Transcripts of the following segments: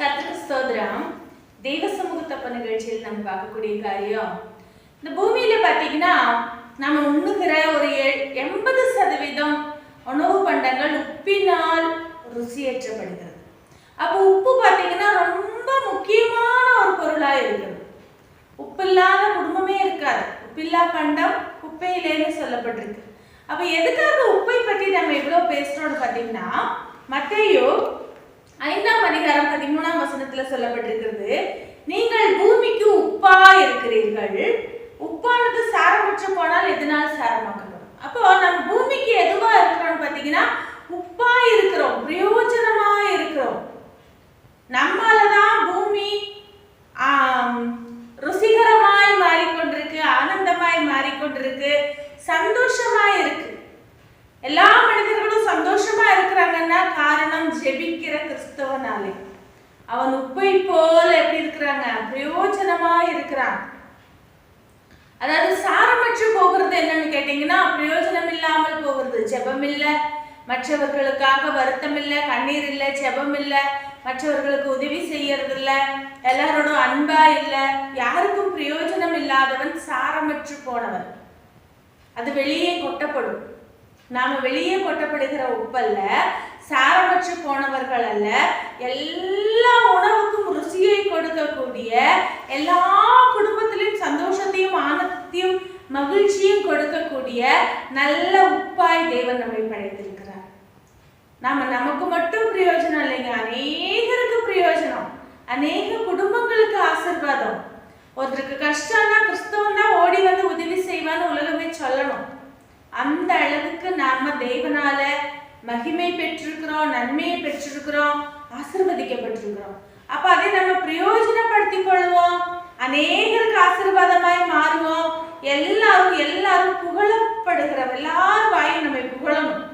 கர்த்தருக்கு சோதரம் தெய்வ சமூகத்தப்ப நிகழ்ச்சியில் நம்ம பார்க்கக்கூடிய காரியம். இந்த பூமியில பார்த்தீங்கன்னா நம்ம உண்ணுகிற ஒரு எண்பது சதவீதம் உணவு பண்டங்கள் உப்பினால் ருசியேற்றப்படுகிறது. அப்போ உப்பு பார்த்தீங்கன்னா ரொம்ப முக்கியமான ஒரு பொருளா இருக்குது உப்பில்லாத குடும்பமே இருக்காது. உப்பில்லா பண்டம் குப்பையிலேன்னு சொல்லப்பட்டிருக்கு. அப்ப எதுக்காக உப்பை பற்றி நம்ம எவ்வளவு பேசுறோம்னு பார்த்தீங்கன்னா மத்தையோ பதிமூணாம் வசனத்துல சொல்லப்பட்டிருக்கிறது நீங்கள் பூமிக்கு உப்பா இருக்கிறீர்கள் உப்பானது சாரமற்று போனால் எதனால் சாரமாக்கப்படும்? அப்போ நம்ம பூமிக்கு எதுவா இருக்கிறோம்னு பார்த்தீங்கன்னா உப்பா இருக்கிறோம் பிரயோஜனமா இருக்கிறோம் நம்மாலதான் பூமி ருசிகரமாய் மாறிக்கொண்டிருக்கு ஆனந்தமாய் மாறிக்கொண்டிருக்கு சந்தோஷமாய் இருக்கு எல்லா மனிதர்களும் சந்தோஷமா இருக்கிறாங்கன்னா காரணம் ஜெபிக்கிற கிறிஸ்தவனாலே. அவன் உப்பை போல எப்படி இருக்கிறாங்க? பிரயோஜனமா இருக்கிறான். அதாவது சாரமற்று போகிறது என்னன்னு கேட்டீங்கன்னா பிரயோஜனம் இல்லாமல் போகிறது. ஜெபம் இல்ல மற்றவர்களுக்காக வருத்தம் இல்ல கண்ணீர் இல்ல ஜெபம் இல்ல மற்றவர்களுக்கு உதவி செய்யறது இல்ல எல்லாரோட அன்பா இல்ல யாருக்கும் பிரயோஜனம் இல்லாதவன் சாரமற்று போனவன். அது வெளியே கொட்டப்படும். நாம வெளியே கொட்டப்படுகிற உப்பல்ல சாரமற்று போனவர்கள் அல்ல எல்லா உணவுக்கும் ருசியை கொடுக்கக்கூடிய எல்லா குடும்பத்திலும் சந்தோஷத்தையும் ஆனந்தத்தையும் மகிழ்ச்சியும் கொடுக்கக்கூடிய நல்ல உப்பாய் தேவன் நம்மை படைத்திருக்கிறார். நாம நமக்கு மட்டும் பிரயோஜனம் இல்லைங்க அநேகருக்கு பிரயோஜனம். அநேக குடும்பங்களுக்கு ஆசீர்வாதம். ஒருத்தருக்கு கஷ்டம்னா கிறிஸ்தவம் மகிமை பெற்றிருக்கிறோம் நன்மையை பெற்றிருக்கிறோம் ஆசிர்வதிக்கப்பட்டிருக்கிறோம். அப்ப அதை நம்ம பிரயோஜனப்படுத்திக் கொள்வோம். அநேகருக்கு ஆசீர்வாதமாய் மாறுவோம். எல்லாரும் எல்லாரும் புகழப்படுகிறவர் எல்லாரும் வாயும் நம்மை புகழணும்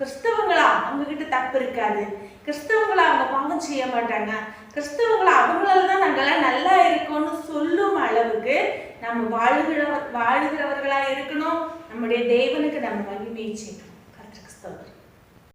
கிறிஸ்தவங்களா அவங்க கிட்ட தப்பு இருக்காது. கிறிஸ்தவங்களா அவங்க பாவம் செய்ய மாட்டாங்க. கிறிஸ்தவங்களா அவங்களால தான் நாங்கெல்லாம் நல்லா இருக்கோம்னு சொல்லும் அளவுக்கு நம்ம வாழுகிறவர் வாழுகிறவர்களா இருக்கணும். நம்முடைய தேவனுக்கு நம்ம மகிமையை செய்யணும். கர்த்தருக்கு